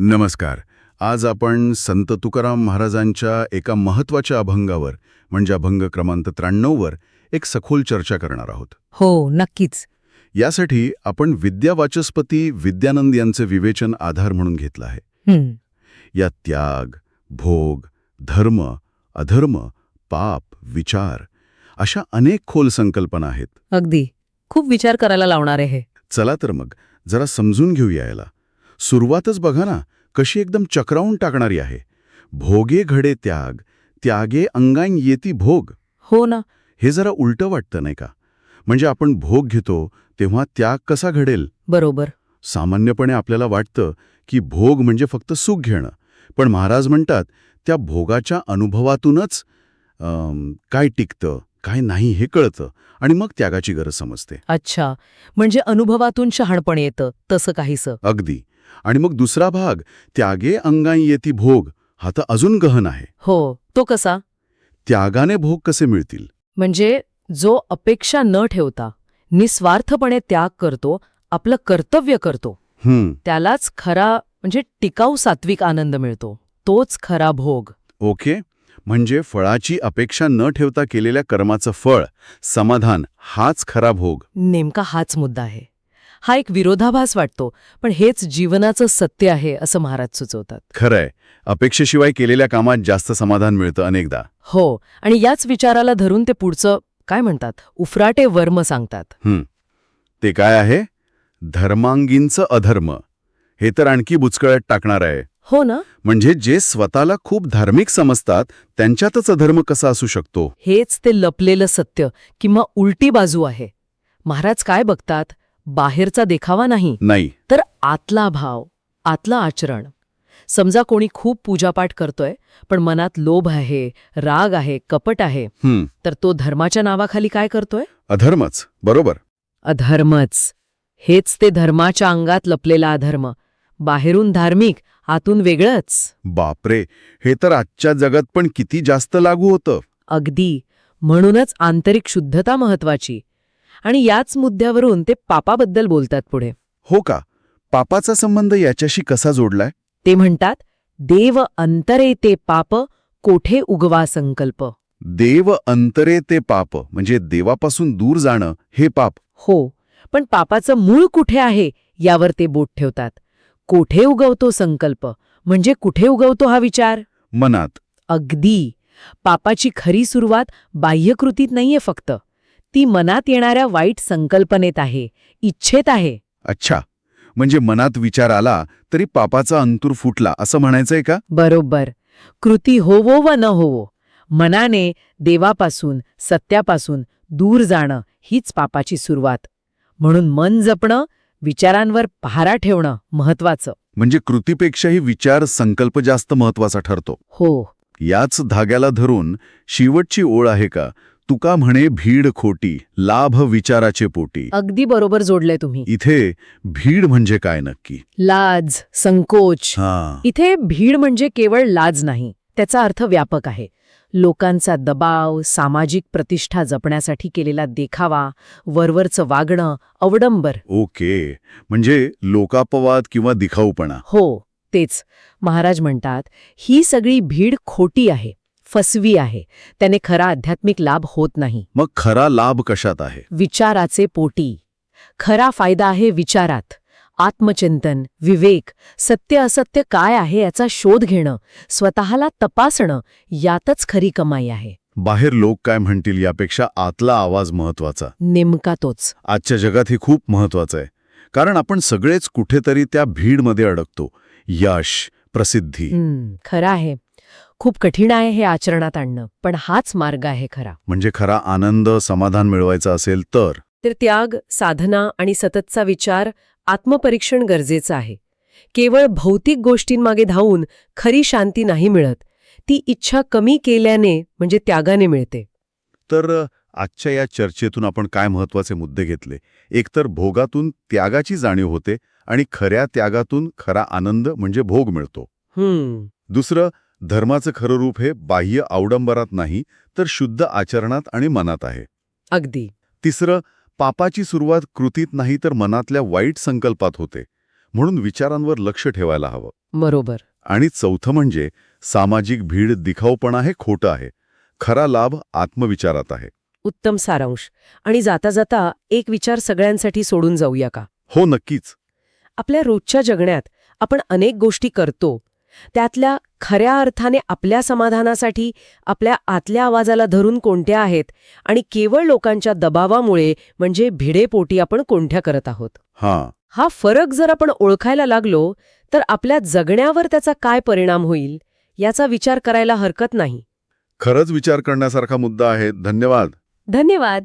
नमस्कार. आज आपण संत तुकाराम महाराजांच्या एका महत्त्वाच्या अभंगावर म्हणजे अभंग क्रमांक त्र्याण्णववर एक सखोल चर्चा करणार आहोत. हो नक्कीच. यासाठी आपण विद्यावाचस्पती विद्यानंद यांचे विवेचन आधार म्हणून घेतलं आहे. या त्याग भोग धर्म अधर्म पाप विचार अशा अनेक खोल संकल्पना आहेत. अगदी. खूप विचार करायला लावणार आहे हे. चला तर मग जरा समजून घेऊया याला. सुरुवातच बघा ना कशी एकदम चक्रावून टाकणारी आहे. भोगे घडे त्याग त्यागे अंगाईन येती भोग. हो ना. हे जरा उलटं वाटतं नाही का? म्हणजे आपण भोग घेतो तेव्हा त्याग कसा घडेल? बरोबर. सामान्यपणे आपल्याला वाटतं की भोग म्हणजे फक्त सुख घेणं. पण महाराज म्हणतात त्या भोगाच्या अनुभवातूनच काय टिकतं काय नाही हे कळतं आणि मग त्यागाची गरज समजते. अच्छा. म्हणजे अनुभवातून शहाणपण येतं तसं काहीसं. अगदी. आणि मग दुसरा भाग त्यागे अंगाई येती भोग हा तर अजून गहन आहे. हो तो कसा? त्यागाने भोग कसे मिळतील? म्हणजे जो अपेक्षा न ठेवता निस्वार्थपणे त्याग करतो आपलं कर्तव्य करतो त्यालाच खरा म्हणजे टिकाऊ सात्विक आनंद मिळतो. तोच खरा भोग. ओके. म्हणजे फळाची अपेक्षा न ठेवता केलेल्या कर्माचं फळ समाधान हाच खरा भोग. नेमका हाच मुद्दा आहे. हा एक विरोधाभास वाटतो पण हेच जीवनाचं सत्य आहे असं महाराज सुचवतात. खरंय. अपेक्षेशिवाय केलेल्या कामात जास्त समाधान मिळतं अनेकदा. हो आणि याच विचाराला धरून ते पुढचं काय म्हणतात उफराटे वर्म सांगतात. हं. ते काय आहे? धर्मांगींचं अधर्म. हे तर आणखी बुचकळ्यात टाकणार आहे. हो ना? म्हणजे जे स्वतःला खूप धार्मिक समजतात त्यांच्यातच अधर्म कसा असू शकतो? हेच ते लपलेलं सत्य किंवा उलटी बाजू आहे. महाराज काय बघतात? बाहेरचा देखावा नाही. नाही. तर आतला भाव आतलं आचरण. समजा कोणी खूप पूजापाठ करतोय पण मनात लोभ आहे राग आहे कपट आहे तर तो धर्माच्या नावाखाली काय करतोय? अधर्मच. बरोबर. अधर्मच. हेच ते धर्माच्या अंगात लपलेला अधर्म. बाहेरून धार्मिक आतून वेगळंच. बापरे. हे तर आजच्या जगात पण किती जास्त लागू होतं. अगदी. म्हणूनच आंतरिक शुद्धता महत्वाची. आणि याच मुद्द्यावरून ते पापाबद्दल बोलतात पुढे. हो का? पापाचा संबंध याच्याशी कसा जोडलाय? ते म्हणतात देव अंतरे ते पाप कोठे उगवा संकल्प? देव अंतरे ते पाप म्हणजे देवापासून दूर जाणं हे पाप. हो पण पापाचं मूळ कुठे आहे यावर ते बोट ठेवतात. कोठे उगवतो संकल्प? म्हणजे कुठे उगवतो हा विचार? मनात. अगदी. पापाची खरी सुरुवात बाह्यकृतीत नाहीये फक्त. ती मनात येणाऱ्या वाईट संकल्पनेत आहे इच्छेत आहे. अच्छा. म्हणजे मनात विचार आला तरी पापाचा अंतूर फुटला असं म्हणायचंय का? बरोबर. कृती होवो व न होवो. मनाने देवापासून सत्यापासून दूर जाणं हीच पापाची सुरुवात. म्हणून मन जपणं विचारांवर पहारा ठेवणं महत्वाचं म्हणजे कृतीपेक्षाही विचार संकल्प जास्त महत्त्वाचा ठरतो. हो. याच धाग्याला धरून शेवटची ओळ आहे का? तुका म्हणे भीड खोटी लाभ विचाराचे पोटी. अगदी बरोबर जोडलंय तुम्ही. इथे भीड म्हणजे काय नक्की? लाज संकोच. हा. इथे भीड म्हणजे केवळ लाज नाही त्याचा अर्थ व्यापक आहे. लोकांचा दबाव सामाजिक प्रतिष्ठा जपण्यासाठी केलेला देखावा वरवरचं वागणं अवडंबर. ओके. म्हणजे लोकापवाद किंवा दिखाऊपणा. हो तेच. महाराज म्हणतात ही सगळी भीड खोटी आहे. फसवी आहे. त्याने खरा आध्यात्मिक लाभ होत नाही. मग खरा लाभ कशात आहे? विचाराचे पोटी. खरा फायदा आहे विचारात. आत्मचिंतन विवेक सत्य असत्य काय आहे याचा शोध घेणं स्वतःला तपासणं यातच खरी कमाई आहे. बाहेर लोक काय म्हणतील यापेक्षा आतला आवाज महत्त्वाचा नेमका तोच. आजच्या जगात हे खूप महत्वाचं आहे. कारण आपण सगळेच कुठेतरी त्या भीडमध्ये अडकतो. यश प्रसिद्धी. खरं आहे. खूप कठीण आहे हे आचरणात आणणं पण हाच मार्ग आहे खरा. म्हणजे खरा आनंद समाधान मिळवायचा असेल तर? तर त्याग साधना आणि सततचा विचार आत्मपरीक्षण गरजेचं आहे. केवळ भौतिक गोष्टींमागे धावून खरी शांती नाही मिळत. ती इच्छा कमी केल्याने म्हणजे त्यागाने मिळते. तर आजच्या या चर्चेतून आपण काय महत्त्वाचे मुद्दे घेतले? एकतर भोगातून त्यागाची जाणीव होते आणि खऱ्या त्यागातून खरा आनंद म्हणजे भोग मिळतो. हम्म. दुसरं धर्माचं खरं रूप हे बाह्य आवडंबरात नाही तर शुद्ध आचरणात आणि मनात आहे. अगदी. तिसरं पापाची सुरुवात कृतीत नाही तर मनातल्या वाईट संकल्पात होते. म्हणून विचारांवर लक्ष ठेवायला हवं. बरोबर. आणि चौथं म्हणजे सामाजिक भीड दिखाऊपणा हे खोटं आहे. खरा लाभ आत्मविचारात आहे. उत्तम सारांश. आणि जाता जाता एक विचार सगळ्यांसाठी सोडून जाऊया का? हो नक्कीच. आपल्या रोजच्या जगण्यात आपण अनेक गोष्टी करतो त्यातल्या खऱ्या अर्थाने आपल्या समाधानासाठी आपल्या आतल्या आवाजाला धरून कोणत्या आहेत आणि केवळ लोकांच्या दबावामुळे म्हणजे भिडेपोटी आपण कोणत्या करत आहोत? हां. हा फरक जर आपण ओळखायला लागलो तर आपल्या जगण्यावर त्याचा काय परिणाम होईल याचा विचार करायला हरकत नाही. खरंच विचार करण्यासारखा मुद्दा आहे. धन्यवाद. धन्यवाद.